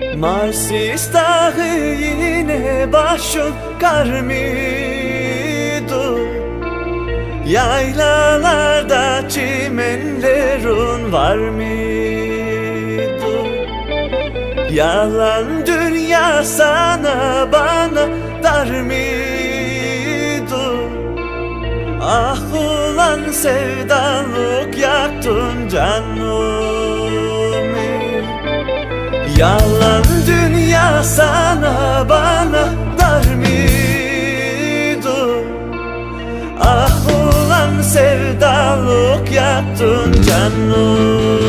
Marsis dağı yine başın kar mıydı? Yaylalarda çimenlerin var mıydı? Yalan dünya sana bana dar mıydı? Ah ulan sevdalık yaktın canımı Yalan dünya sana bana dar mıydı? Ah ulan sevdalık yaktın canım